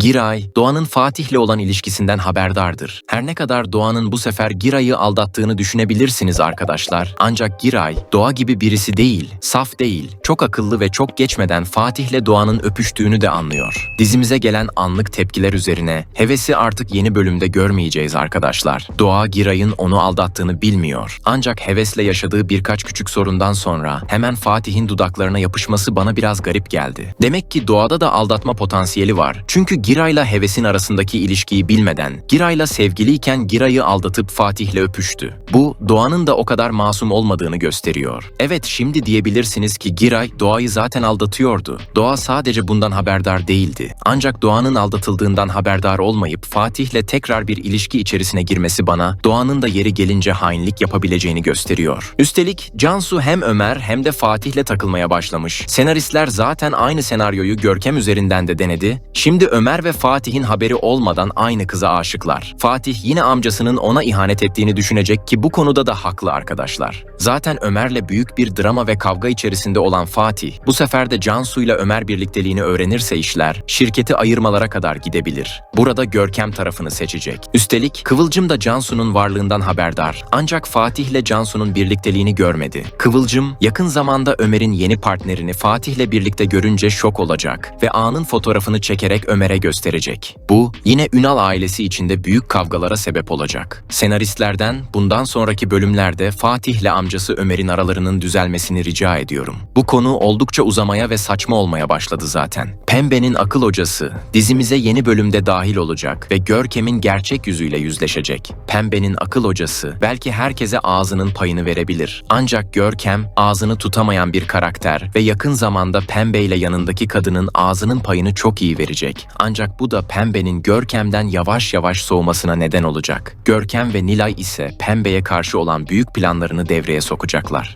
Giray, Doğan'ın Fatih'le olan ilişkisinden haberdardır. Her ne kadar Doğan'ın bu sefer Giray'ı aldattığını düşünebilirsiniz arkadaşlar. Ancak Giray, Doğa gibi birisi değil, saf değil, çok akıllı ve çok geçmeden Fatih'le Doğan'ın öpüştüğünü de anlıyor. Dizimize gelen anlık tepkiler üzerine hevesi artık yeni bölümde görmeyeceğiz arkadaşlar. Doğa Giray'ın onu aldattığını bilmiyor. Ancak hevesle yaşadığı birkaç küçük sorundan sonra hemen Fatih'in dudaklarına yapışması bana biraz garip geldi. Demek ki Doğa'da da aldatma potansiyeli var. Çünkü Giray'la hevesin arasındaki ilişkiyi bilmeden, Giray'la sevgiliyken Giray'ı aldatıp Fatih'le öpüştü. Bu Doğan'ın da o kadar masum olmadığını gösteriyor. Evet şimdi diyebilirsiniz ki Giray Doğa'yı zaten aldatıyordu. Doğa sadece bundan haberdar değildi. Ancak Doğan'ın aldatıldığından haberdar olmayıp Fatih'le tekrar bir ilişki içerisine girmesi bana Doğan'ın da yeri gelince hainlik yapabileceğini gösteriyor. Üstelik Cansu hem Ömer hem de Fatih'le takılmaya başlamış. Senaristler zaten aynı senaryoyu Görkem üzerinden de denedi. Şimdi Ömer ve Fatih'in haberi olmadan aynı kıza aşıklar. Fatih yine amcasının ona ihanet ettiğini düşünecek ki bu konuda da haklı arkadaşlar. Zaten Ömer'le büyük bir drama ve kavga içerisinde olan Fatih, bu sefer de Cansu'yla Ömer birlikteliğini öğrenirse işler, şirketi ayırmalara kadar gidebilir. Burada Görkem tarafını seçecek. Üstelik Kıvılcım da Cansu'nun varlığından haberdar. Ancak Fatih'le Cansu'nun birlikteliğini görmedi. Kıvılcım yakın zamanda Ömer'in yeni partnerini Fatih'le birlikte görünce şok olacak ve anın fotoğrafını çekerek Ömer'e gösterecek. Bu yine Ünal ailesi içinde büyük kavgalara sebep olacak. Senaristlerden bundan sonraki bölümlerde Fatih'le amcası Ömer'in aralarının düzelmesini rica ediyorum. Bu konu oldukça uzamaya ve saçma olmaya başladı zaten. Pembe'nin akıl hocası dizimize yeni bölümde dahil olacak ve Görkem'in gerçek yüzüyle yüzleşecek. Pembe'nin akıl hocası belki herkese ağzının payını verebilir. Ancak Görkem ağzını tutamayan bir karakter ve yakın zamanda Pembe ile yanındaki kadının ağzının payını çok iyi verecek. Ancak bu da Pembe'nin Görkem'den yavaş yavaş soğumasına neden olacak. Görkem ve Nilay ise Pembe'ye karşı olan büyük planlarını devreye sokacaklar.